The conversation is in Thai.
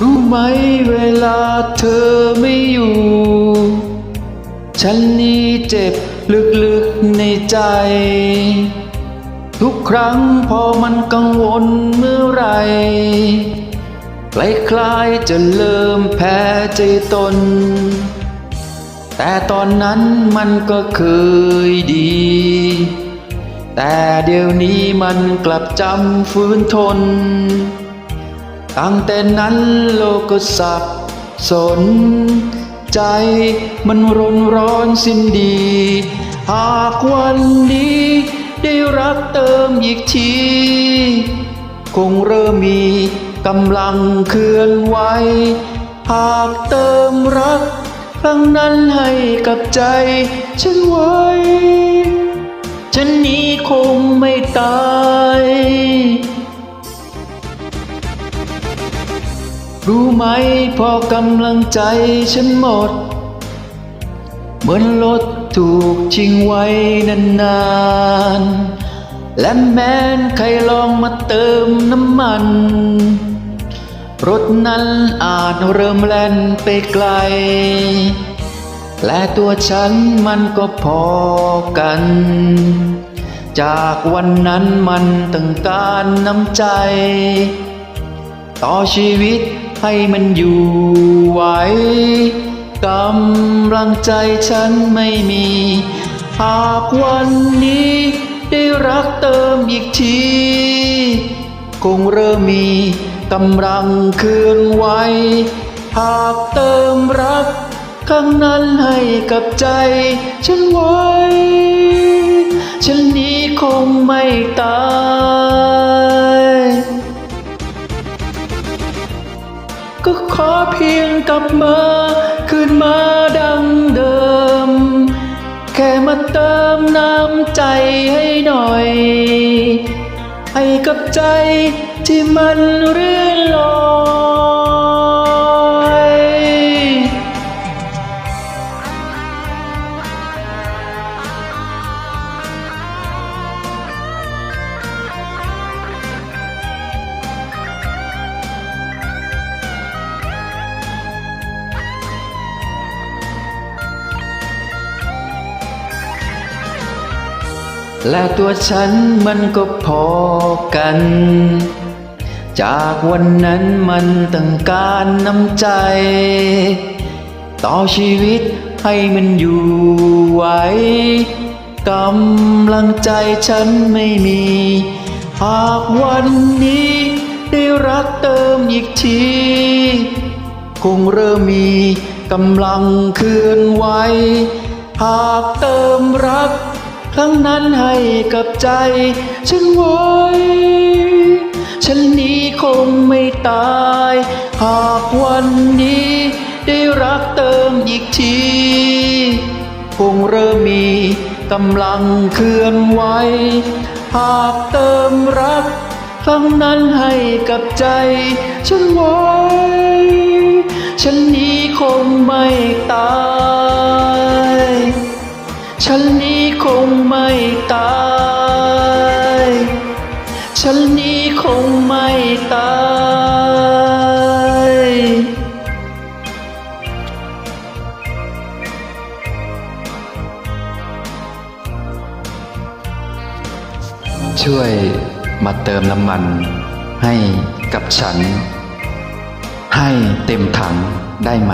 รู้ไหมเวลาเธอไม่อยู่ ฉันนี่เจ็บลึกๆในใจ ทุกครั้งพอมันกังวลเมื่อไรคล้ายๆจะเริ่มแพ้ใจตน แต่ตอนนั้นมันก็เคยดี แต่เดี๋ยวนี้มันกลับจำฟื้นทน ตั้งแต่นั้นโลกสับสน ใจมันร้นร้อนสิ้นดี หากวันนี้ได้รักเติมอีกที คงเริ่มมีกำลังเคลื่อนไหวหากเติมรักครั้งนั้นให้กับใจ ฉันไว้ ฉันนี้คงไม่ตาย รู้ไหมพอกำลังใจฉันหมด เหมือนรถถูกชิงไว้นานๆ และแม้นใครลองมาเติมน้ำมัน รถนั้นอาจเริ่มแล่นไปไกล และตัวฉันมันก็พอกัน จากวันนั้นมันต้องการน้ำใจ ต่อชีวิต ให้มันอยู่ไหวกำลังใจฉันไม่มี หากวันนี้ได้รักเติมอีกที คงเริ่มมีกำลังเคลื่อนไหวหากเติมรักข้างนั้นให้กับใจ ฉันไว้ ฉันนี้คงไม่ตาย ขอเพียงกลับมาคืนมาดังเดิม แค่มาเติมน้ำใจให้หน่อย ให้กับใจที่มันเรื่อนลอย และตัวฉันมันก็พอกัน จากวันนั้นมันต้องการน้ำใจ ต่อชีวิตให้มันอยู่ไหวกำลังใจฉันไม่มี หากวันนี้ได้รักเติมอีกที คงเริ่มมีกำลังเคลื่อนไหวหากเติมรัก ครั้งนั้นให้กับใจ ฉันไว้ ฉันนี้คงไม่ตาย หากวันนี้ ได้รักเติมอีกที คงเริ่มมีกำลังเคลื่อนไหว หากเติมรักครั้งนั้นให้กับใจ ฉันไว้ ฉันนี้คงไม่ตาย ช่วยมาเติมน้ำมัน ให้กับฉัน ให้เต็มถังได้ไหม